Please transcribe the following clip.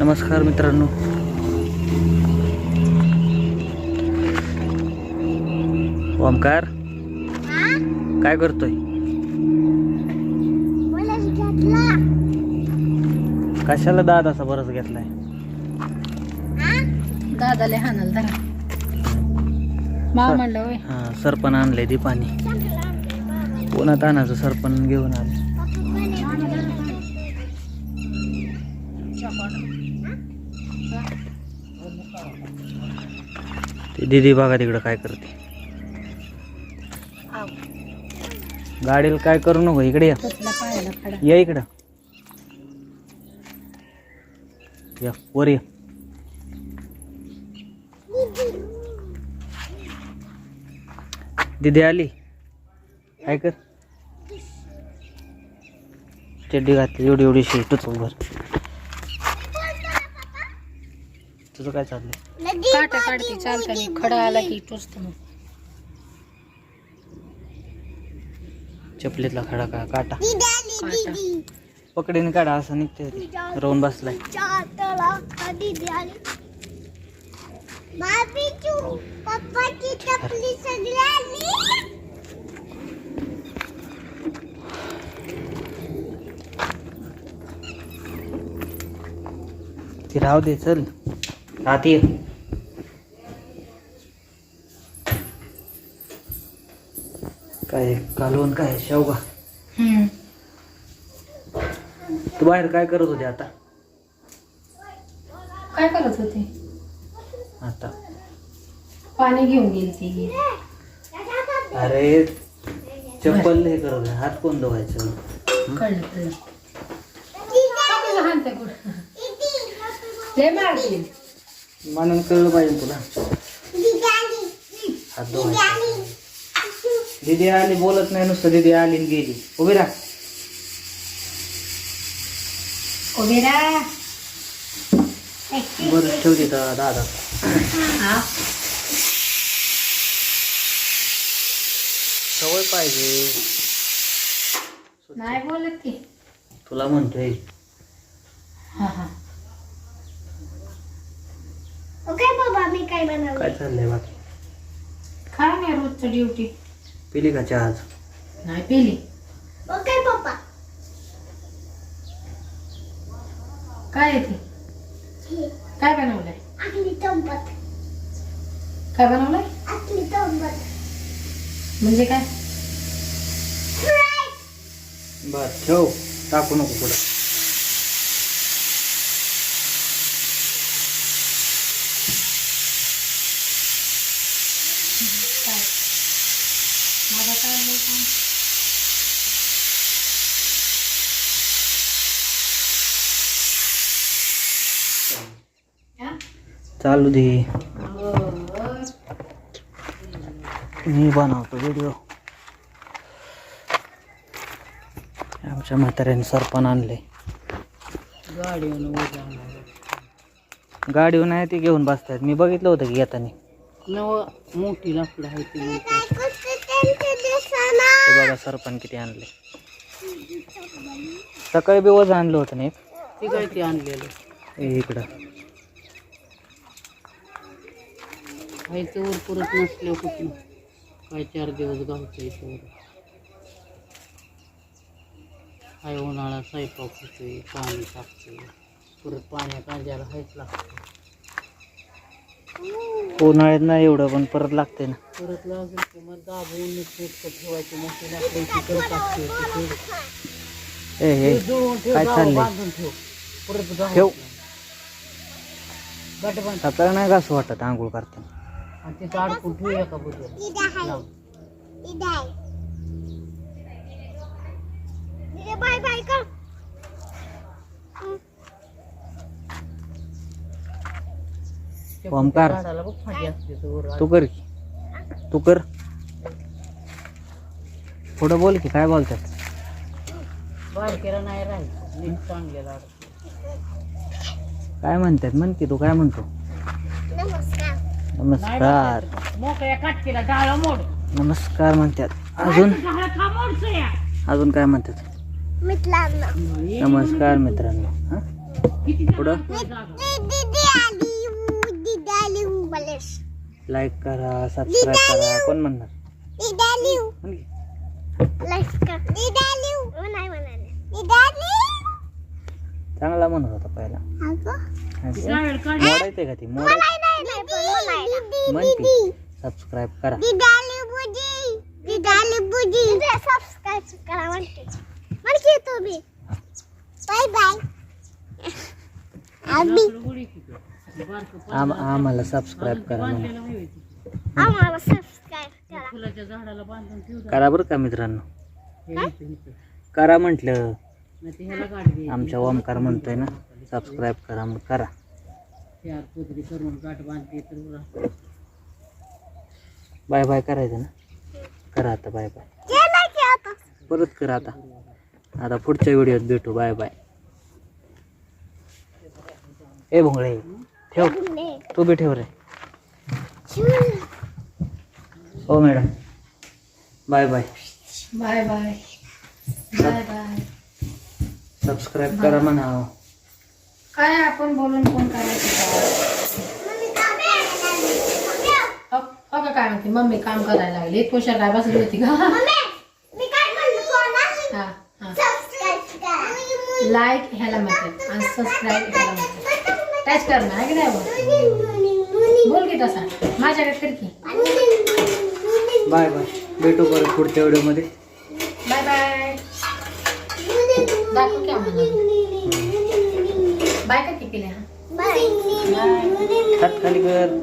नमस्कार मित्रांनो. ओमकार काय करतोय? कशाला दादाचा बरंच घेतलाय? दादाले हाणाल धरा. माव म्हणलं होय हा सरपण आणलंय दीपानी. पुन्हा तानाचं सरपण घेऊन आले? दिदी बघा तिकडं काय करते. गाडीला काय करू नको इकडे या. या इकडं. या वर या. दिदी आली. काय कर. चड्डी घातली एवढी एवढी शेट भर तुझं काय चाललंय? काटा काढते चालताना खडा आला की टोचतो मग. चपलीतला खडा का काटा. काटा. पकडीने काढा असं निघते ते. राहून बसलाय. पप्पाची चपली सगळी आली. ती राहू दे चल. आत ये काय कालवण काय शेवगा. तू बाहेर काय करत होती आता? काय करत होते? आता. पाणी घेऊन गेली ती अरे चप्पल हे करत. हात. कोण धुवायचं? कळलं. कळलं कुठं? लय मारतील म्हणून कळलं पाहिजे तुला. हात धुवायचं दिदी आली बोलत नाही नुसतं दिदी आली आणि गेली. उभी राहा. उभी राहा. बरं ठेव तिथं दादा. हा. सवय पाहिजे. नाही बोलत की. तुला म्हणतोय. हा हा ओके बाबा मी काय चाललंय बाकी? काय नाही रोजचं ड्युटी पिली का चहा आज नाही पेली. ओके पप्पा. काय येते हे. काय बनवलंय? आपली काय बनवलंय? आपली म्हणजे काय? बर ठेव. टाकू नको पुढं काय माझा काय नाही काम हा? चालू दे. मी बनवतो व्हिडिओ आमच्या म्हाताऱ्याने सरपण आणले. गाडीवर नाही ते घेऊन बसतात. मी बघितलं होतं की येताना. मोठी लाकडं आहे ती. बघा सरपण किती आणले. सकाळी बी वजन आणलं होतं ना एक? ती काय ते आणलेलं. इकडं. खायचं वर परत नसल्या कुठून काय चार दिवस गावचं इथं काय उन्हाळा स्वयंपाक होतोय पाणी टाकतोय परत पाण्या कांद्याला हायच लागतं उन्हाळ्यात नाही एवढं पण परत लागते ना. परत लागेल मग दाबून नीटनेटकं ठेवायचं ते ठेव. जुळवून? बांधून ठेव. परत ठेव. नाही का असं वाटत आंघोळ करताना. आणि आहे इथे बाय बाय कर. ओमकार. तो. तू कर की. तू कर. पुढं बोल की काय बोलतात. काय म्हणतात? म्हण की तू काय म्हणतो? नमस्कार. नमस्कार बघायचं. मोकळ्या काटकीला डाळ मोड. नमस्कार म्हणतात. अजून? अजून काय म्हणतात? मित्रांनो. नमस्कार मित्रांनो. हा? पुढं? दीदी आली उ, दीदी आली उ, बलेश. लाईक करा सबस्क्राईब करा. कोण म्हणणार? दीदी आली उ. म्हण की. लाईक कर. दीदी आली उ. हो, चांगला म्हणत होता पहिला. मोडायचंय का ती? सबस्क्राईब करा. आम आम्हाला सबस्क्राईब करा म्हणा. आम्हाला सबस्क्राईब करा. फुलाच्या झाडाला बांधून ठेवू करा बरं का मित्रांनो. हे इथं, इथं. करा म्हटलं. नाही ते ह्याला गाठ घे. आमच्या ओमकार म्हणतोय ना. सबस्क्राईब करा मग करा. चार करून गाठ बांधते तर. बाय बाय करायचं ना? करा आता बाय बाय. केलं की आता. परत करा आता. आता पुढच्या व्हिडिओत भेटू. Bye bye. ए भोंगळे ठेव. तू बी ठेव रे. हो madam. Bye bye. Bye bye. Bye bye. Subscribe करा म्हणा काय आपण बोलून कोण करायचं? काय म्हणते? मम्मी काम करायला लागली. काय बसली होती का? म्हणतो करा लाईक ह्याला म्हणतात आणि सबस्क्राईब ह्याला म्हणतात टच करणार आहे की नाही बोल? बोल की तसा. माझ्याकडे कर की. Bye bye. भेटू परत पुढच्या व्हिडिओमध्ये. बाय बाय दाखव की आम्हाला. बाय का की पिल्या बाय. हात खाली कर.